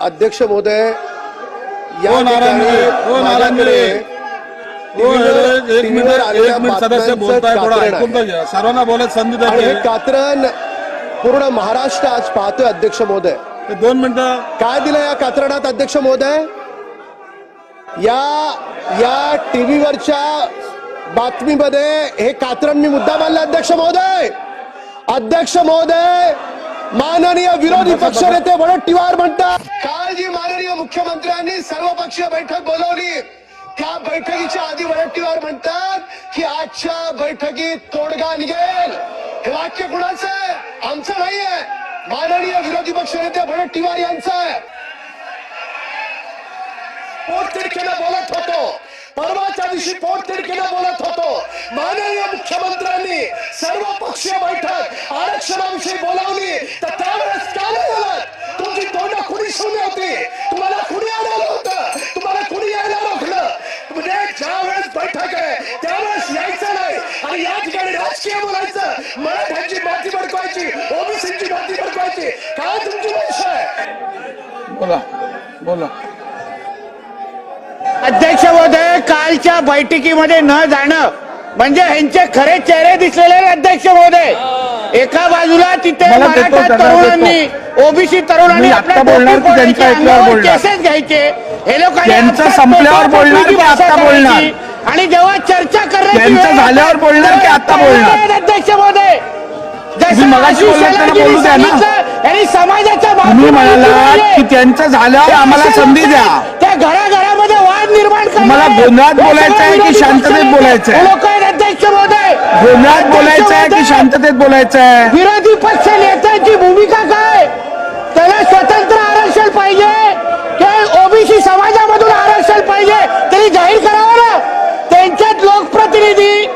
अध्यक्ष महोदय या हो ठिकाणी हो हो सर्वांना बोलायची संधी कात्रण पूर्ण महाराष्ट्र आज पाहतोय अध्यक्ष महोदय. दोन मिनिटं. काय दिलं या कात्रणात अध्यक्ष महोदय? या या टीव्हीवरच्या बातमीमध्ये हे कात्रण मी मुद्दा मानला अध्यक्ष महोदय. अध्यक्ष महोदय माननीय विरोधी पक्ष नेते वडट्टीवार म्हणतात काल जी माननीय मुख्यमंत्र्यांनी सर्वपक्षीय बैठक बोलवली. त्या बैठकीच्या आधी वडट्टीवार म्हणतात की आजच्या बैठकीत तोडगा निघेल. हे वाक्य कुणाचं आहे? आमचं नाहीये. माननीय विरोधी पक्ष नेते वडट्टीवार यांचं आहे. पोटतिडकीनं बोलत होतो. परवाच्या दिवशी पोटतिडकीनं बोलत होतो. माननीय मुख्यमंत्र्यांनी सर्व पक्षीय बैठक आरक्षणाविषयी बोलावली. तर त्यावेळेस काय झालं? तुमची तोंड कुणी शून्य होती. तुम्हाला कुणी आलेलं होतं. तुम्हाला कुणी यायला रोखलं म्हणजे ज्या वेळेस बैठक आहे त्यावेळेस यायचं नाही. आणि या ठिकाणी राजकीय बोलायचं. मराठ्यांची माती भडकवायची ओबीसीची माती भडकवायची. काय तुमची भाषा आहे? बोला बोला. अध्यक्ष महोदय कालच्या बैठकीमध्ये न जाणं म्हणजे ह्यांचे खरे चेहरे दिसलेले अध्यक्ष महोदय एका बाजूला तिथे मला मराठा तरुणांनी ओबीसी तरुणांनी आपल्या? केसेस घ्यायचे हे लोक त्यांचं संपल्यावर बोलणार की आत्ता बोलणार? आणि जेव्हा चर्चा करण्याची झाल्यावर बोलणार की आत्ता बोलणार? अध्यक्ष महोदय त्यांना समाजाच्या उभे की. त्यांचं झाल्यावर आम्हाला संधी द्या त्या घराघरामध्ये वाद निर्माण करणारे गोंधळात हे बोलायचं आहे की शांततेत बोलायचं आहे? गोंधळात अध्यक्ष बोलायचं आहे की शांततेत बोलायचं आहे विरोधी पक्ष नेत्यांची भूमिका काय? त्याला स्वतंत्र आरक्षण पाहिजे. की ओबीसी समाजामधून आरक्षण पाहिजे. तरी जाहीर करावं ना? त्यांच्यात लोकप्रतिनिधी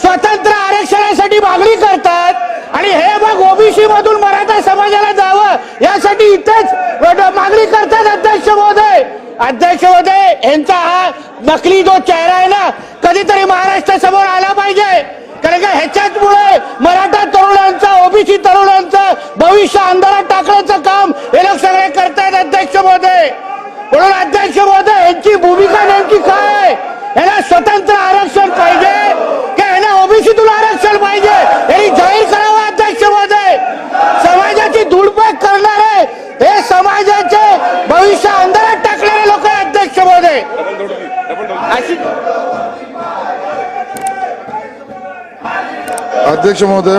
स्वतंत्र आरक्षणासाठी मागणी करतात आणि हे मग ओबीसी मधून मराठा समाजाला जावं यासाठी इथेच वड- मागणी करतात अध्यक्ष महोदय अध्यक्ष होते यांचा हा नकली जो चेहरा आहे ना कधीतरी महाराष्ट्रासमोर आला पाहिजे कारण का ह्याच्याचमुळे मराठा तरुणांचं ओबीसी तरुणांचं भविष्य अंधारात टाकण्याचं काम हे लोक सगळे करतायत अध्यक्ष महोदय म्हणून अध्यक्ष महोदय यांची भूमिका नेमकी काय आहे? यांना स्वतंत्र आरक्षण पाहिजे की यांना ओबीसीतून आरक्षण पाहिजे यांनी जाहीर करावं अध्यक्ष महोदय समाजाची धुडपाक करणारे हे समाजाचे भविष्य अंधारात टाकणारे लोक आहे अध्यक्ष महोदय अशी अध्यक्ष महोदय.